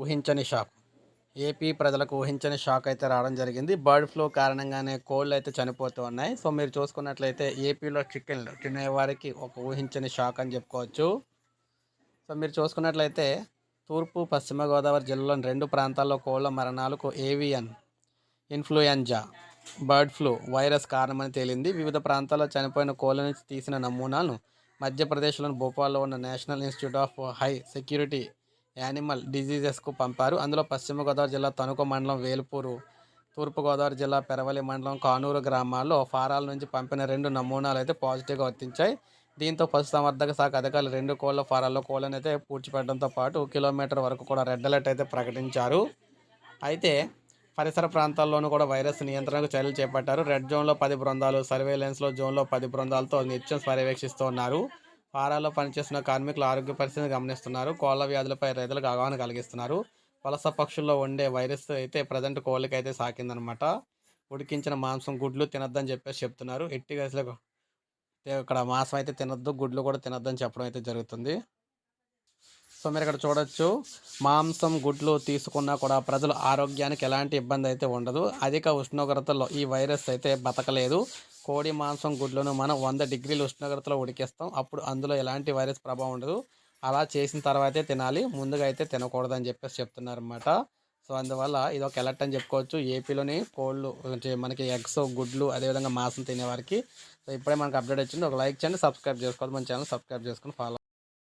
ఊహించని shock. AP ప్రజలకు ఊహించని షాక్ అయితే రావడం జరిగింది. బర్డ్ ఫ్లూ కారణంగానే కోళ్ళు అయితే చనిపోతూ ఉన్నాయి. సో మీరు చూసుకున్నట్లయితే ఏపీలో చికెన్లు తినేవారికి ఒక ఊహించని షాక్ అని చెప్పుకోవచ్చు. సో మీరు చూసుకున్నట్లయితే తూర్పు పశ్చిమ గోదావరి జిల్లాలోని రెండు ప్రాంతాల్లో కోళ్ళ మరణాలకు avian influenza bird flu virus కారణమని తేలింది. వివిధ ప్రాంతాల్లో చనిపోయిన కోళ్ళ నుంచి తీసిన నమూనాలను మధ్యప్రదేశ్లోని భోపాల్లో ఉన్న national institute of high security animal డిజీజెస్కు పంపారు. అందులో పశ్చిమ గోదావరి జిల్లా తణుకు మండలం వేల్పూరు తూర్పుగోదావరి జిల్లా పెరవలి మండలం కానూరు గ్రామాల్లో ఫారాల నుంచి పంపిన రెండు నమూనాలు అయితే పాజిటివ్గా వర్తించాయి. దీంతో పశుసంవర్ధక శాఖ అధికారులు రెండు కోళ్ళ ఫారాల్లో కోళ్ళని అయితే పూడ్చిపెట్టడంతో పాటు కిలోమీటర్ వరకు కూడా రెడ్ అలర్ట్ అయితే ప్రకటించారు. అయితే పరిసర ప్రాంతాల్లోనూ కూడా వైరస్ నియంత్రణకు చర్యలు చేపట్టారు. రెడ్ జోన్లో పది బృందాలు సర్వేలెన్స్లో జోన్లో పది బృందాలతో నిత్యం పర్యవేక్షిస్తూ ఉన్నారు. పారాలో పనిచేస్తున్న కార్మికుల ఆరోగ్య పరిస్థితిని గమనిస్తున్నారు. కోళ్ళ వ్యాధులపై రైతులకు అవగాహన కలిగిస్తున్నారు. వలస పక్షుల్లో ఉండే వైరస్ అయితే ప్రజెంట్ కోళ్ళకైతే సాకిందనమాట ఉడికించిన మాంసం గుడ్లు తినొద్దని చెప్పేసి చెప్తున్నారు. ఎట్టి గసలకు ఇక్కడ మాంసం అయితే తినొద్దు గుడ్లు కూడా తినొద్దని చెప్పడం అయితే జరుగుతుంది. సో మీరు ఇక్కడ చూడొచ్చు. మాంసం గుడ్లు తీసుకున్నా కూడా ప్రజల ఆరోగ్యానికి ఎలాంటి ఇబ్బంది అయితే ఉండదు. అధిక ఉష్ణోగ్రతలో ఈ వైరస్ అయితే బతకలేదు. కోడి మాంసం గుడ్లను మనం వంద డిగ్రీల ఉష్ణోగ్రతలో ఉడికిస్తాం. అప్పుడు అందులో ఎలాంటి వైరస్ ప్రభావం ఉండదు. అలా చేసిన తర్వాతే తినాలి. ముందుగా అయితే తినకూడదని చెప్పేసి చెప్తున్నారు అనమాట సో అందువల్ల ఇది ఒక ఎలర్ట్ అని చెప్పుకోవచ్చు. ఏపీలోని కోళ్ళు మనకి ఎగ్స్ గుడ్లు అదేవిధంగా మాంసం తినేవారికి. సో ఇప్పుడే మనకు అప్డేట్ వచ్చింది. ఒక లైక్ చేయండి సబ్స్క్రైబ్ చేసుకోవద్దు. మన ఛానల్ సబ్స్క్రైబ్ చేసుకుని ఫాలో